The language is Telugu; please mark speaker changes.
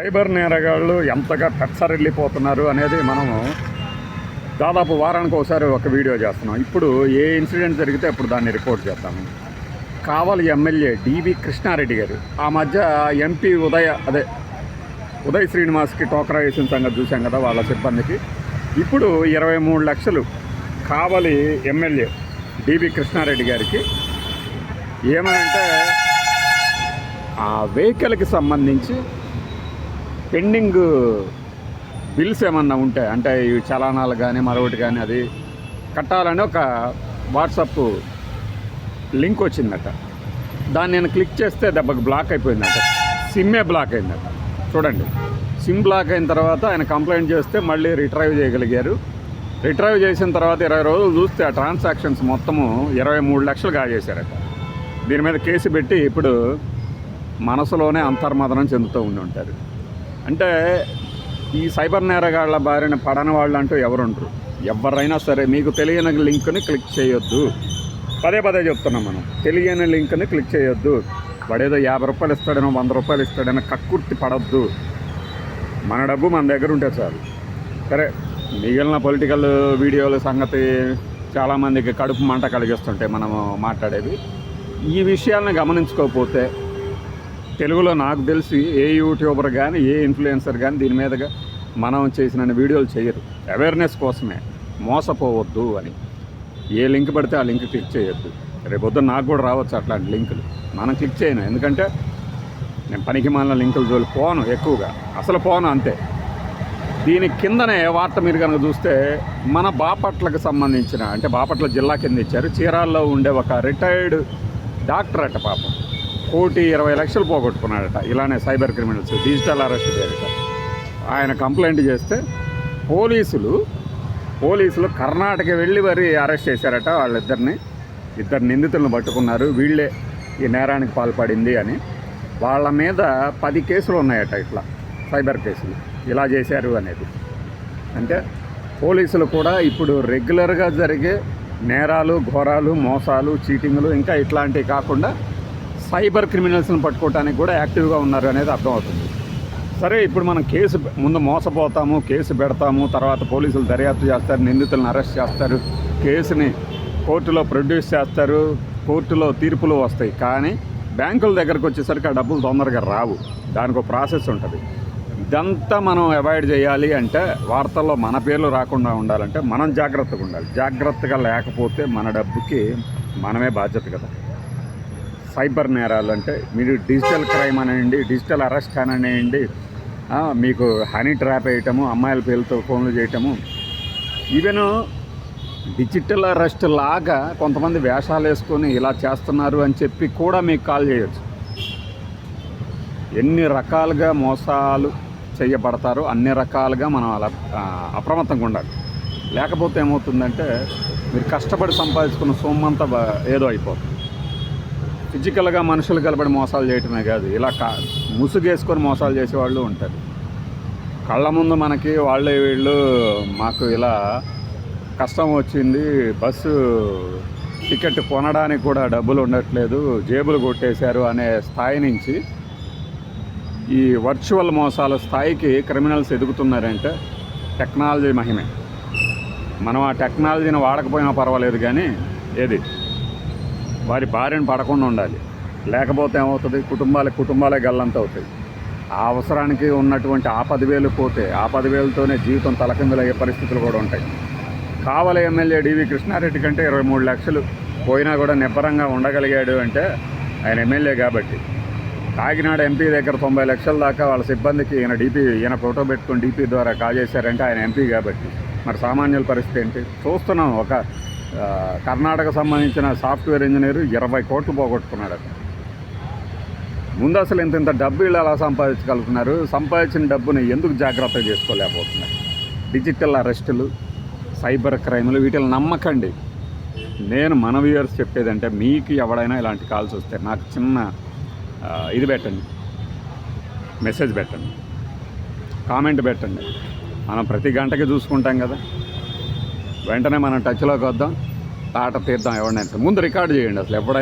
Speaker 1: సైబర్ నేరగాళ్ళు ఎంతగా పెచ్చరిల్లిపోతున్నారు అనేది మనము దాదాపు వారానికి ఒకసారి ఒక వీడియో చేస్తున్నాం. ఇప్పుడు ఏ ఇన్సిడెంట్ జరిగితే అప్పుడు దాన్ని రిపోర్ట్ చేస్తాము కావలి ఎమ్మెల్యే డివి కృష్ణారెడ్డి గారు ఆ మధ్య ఎంపీ ఉదయ అదే ఉదయ్ శ్రీనివాస్కి టోకరా వేసిన సంగతి చూసాం కదా వాళ్ళ సిబ్బందికి. ఇప్పుడు ఇరవై మూడు లక్షలు కావలి ఎమ్మెల్యే డివి కృష్ణారెడ్డి గారికి. ఏమనంటే ఆ వెహికల్కి సంబంధించి పెండింగ్ బిల్స్ ఏమన్నా ఉంటే అంటే ఈ చలానాలు కానీ మరొకటి కానీ అది కట్టాలని ఒక వాట్సాప్ లింక్ వచ్చిందట. దాన్ని నేను క్లిక్ చేస్తే దెబ్బకి బ్లాక్ అయిపోయిందట. సిమ్మే బ్లాక్ అయిందట. చూడండి. సిమ్ బ్లాక్ అయిన తర్వాత ఆయన కంప్లైంట్ చేస్తే మళ్ళీ రిట్రైవ్ చేయగలిగారు. రిట్రైవ్ చేసిన తర్వాత ఇరవై రోజులు చూస్తే ఆ ట్రాన్సాక్షన్స్ మొత్తము ఇరవై మూడు లక్షలు కాజేశారట. దీని మీద కేసు పెట్టి ఇప్పుడు మనసులోనే అంతర్మదనం చెందుతూ ఉండి ఉంటారు. అంటే ఈ సైబర్ నేరగాళ్ళ బారిన పడని వాళ్ళు అంటూ ఎవరుండరు? ఎవరైనా సరే మీకు తెలియని లింక్ని క్లిక్ చేయొద్దు. పదే పదే చెప్తున్నాం మనం. తెలియని లింక్ని క్లిక్ చేయొద్దు. వాడేదో యాభై రూపాయలు ఇస్తాడనో వంద రూపాయలు ఇస్తాడనో కక్కుర్తి పడద్దు. మన డబ్బు మన దగ్గర ఉంటే చాలు. సరే మిగిలిన పొలిటికల్ వీడియోల సంగతి చాలామందికి కడుపు మంట కలిగిస్తుంటాయి మనము మాట్లాడేది. ఈ విషయాలను గమనించుకోకపోతే తెలుగులో నాకు తెలిసి ఏ యూట్యూబర్ కానీ ఏ ఇన్ఫ్లుయెన్సర్ కానీ దీని మీదగా మనం చేసిన వీడియోలు చేయరు. అవేర్నెస్ కోసమే. మోసపోవద్దు అని. ఏ లింక్ పడితే ఆ లింక్ క్లిక్ చేయొద్దు. రేపొద్దు నాకు కూడా రావచ్చు అట్లాంటి లింకులు. మనం క్లిక్ చేయను. ఎందుకంటే నేను పనికి మాలిన లింకులు జోలి పోను ఎక్కువగా. అసలు పోను అంతే. దీని కిందనే వార్త మీరు కనుక చూస్తే మన బాపట్లకు సంబంధించిన అంటే బాపట్ల జిల్లా కింద ఇచ్చారు. చీరాల్లో ఉండే ఒక రిటైర్డ్ డాక్టర్ అట పాపం. కోటి ఇరవై లక్షలు పోగొట్టుకున్నాడట. ఇలానే సైబర్ క్రిమినల్స్ డిజిటల్ అరెస్ట్ చేయడట. ఆయన కంప్లైంట్ చేస్తే పోలీసులు పోలీసులు కర్ణాటక వెళ్ళి మరి అరెస్ట్ చేశారట వాళ్ళిద్దరిని. ఇద్దరు నిందితులను పట్టుకున్నారు. వీళ్ళే ఈ నేరానికి పాల్పడింది అని. వాళ్ళ మీద పది కేసులు ఉన్నాయట ఇట్లా సైబర్ కేసులు. ఇలా చేశారు అనేది. అంటే పోలీసులు కూడా ఇప్పుడు రెగ్యులర్గా జరిగే నేరాలు ఘోరాలు మోసాలు చీటింగ్లు ఇంకా ఇట్లాంటివి కాకుండా సైబర్ క్రిమినల్స్ని పట్టుకోవడానికి కూడా యాక్టివ్గా ఉన్నారు అనేది అర్థమవుతుంది. సరే ఇప్పుడు మనం కేసు ముందు మోసపోతాము కేసు పెడతాము తర్వాత పోలీసులు దర్యాప్తు చేస్తారు నిందితులను అరెస్ట్ చేస్తారు కేసుని కోర్టులో ప్రొడ్యూస్ చేస్తారు కోర్టులో తీర్పులు వస్తాయి. కానీ బ్యాంకుల దగ్గరకు వచ్చేసరికి ఆ డబ్బులు తొందరగా రావు. దానికి ఒక ప్రాసెస్ ఉంటుంది. ఇదంతా మనం అవాయిడ్ చేయాలి అంటే వార్తల్లో మన పేర్లు రాకుండా ఉండాలంటే మనం జాగ్రత్తగా ఉండాలి. జాగ్రత్తగా లేకపోతే మన డబ్బుకి మనమే బాధ్యత కదా. సైబర్ నేరాలు అంటే మీరు డిజిటల్ క్రైమ్ అనండి డిజిటల్ అరెస్ట్ అనండి మీకు హనీ ట్రాప్ వేయటము అమ్మాయిల పేర్లతో ఫోన్లు చేయటము. ఈవెన్ డిజిటల్ అరెస్ట్ లాగా కొంతమంది వేషాలు వేసుకొని ఇలా చేస్తున్నారు అని చెప్పి కూడా మీకు కాల్ చేయొచ్చు. ఎన్ని రకాలుగా మోసాలు చేయబడతారో అన్ని రకాలుగా మనం అలా అప్రమత్తంగా ఉండాలి. లేకపోతే ఏమవుతుందంటే మీరు కష్టపడి సంపాదించుకున్న సొమ్మంతా ఏదో అయిపోతుంది. ఫిజికల్గా మనుషులు కలబడి మోసాలు చేయటమే కాదు. ఇలా కా ముసుగేసుకొని మోసాలు చేసేవాళ్ళు ఉంటారు. కళ్ళ ముందు మనకి వాళ్ళే వీళ్ళు మాకు ఇలా కష్టం వచ్చింది. బస్సు టికెట్ కొనడానికి కూడా డబ్బులు ఉండట్లేదు. జేబులు కొట్టేశారు అనే స్థాయి నుంచి ఈ వర్చువల్ మోసాల స్థాయికి క్రిమినల్స్ ఎదుగుతున్నారంటే టెక్నాలజీ మహిమే. మనం ఆ టెక్నాలజీని వాడకపోయినా పర్వాలేదు కానీ ఏది? వారి భార్యను పడకుండా ఉండాలి. లేకపోతే ఏమవుతుంది? కుటుంబాలకు కుటుంబాలే గల్లంత అవుతాయి ఆ అవసరానికి ఉన్నటువంటి ఆ పదివేలు పోతే ఆ పదివేలతోనే జీవితం తలకిందులయ్యే పరిస్థితులు కూడా ఉంటాయి. కావలి ఎమ్మెల్యే డివి కృష్ణారెడ్డి కంటే ఇరవై మూడు లక్షలు పోయినా కూడా నిబ్బరంగా ఉండగలిగాడు అంటే ఆయన ఎమ్మెల్యే కాబట్టి. కాకినాడ ఎంపీ దగ్గర తొంభై లక్షల దాకా వాళ్ళ సిబ్బందికి ఈయన డీపీ ఈయన ఫోటో పెట్టుకొని డీపీ ద్వారా కాజేశారంటే ఆయన ఎంపీ కాబట్టి. మరి సామాన్యుల పరిస్థితి ఏంటి? చూస్తున్నాం ఒక కర్ణాటక సంబంధించిన సాఫ్ట్వేర్ ఇంజనీర్ ఇరవై కోట్లు పోగొట్టుకున్నాడు ముందు అసలు ఇంత ఇంత డబ్బు వీళ్ళు ఎలా సంపాదించగలుగుతున్నారు? సంపాదించిన డబ్బుని ఎందుకు జాగ్రత్త చేసుకోలేకపోతున్నారు? డిజిటల్ అరెస్టులు సైబర్ క్రైములు వీటిని నమ్మకండి. నేను మన వ్యూయర్స్ చెప్పేదంటే మీకు ఎవడైనా ఇలాంటి కాల్స్ వస్తే నాకు చిన్న ఇది పెట్టండి. మెసేజ్ పెట్టండి. కామెంట్ పెట్టండి. మనం ప్రతి గంటకి చూసుకుంటాం కదా. వెంటనే మనం టచ్లోకి వద్దాం. తాట తీద్దాం ఎవరినైనా. ముందు రికార్డ్ చేయండి అసలు ఎవడైనా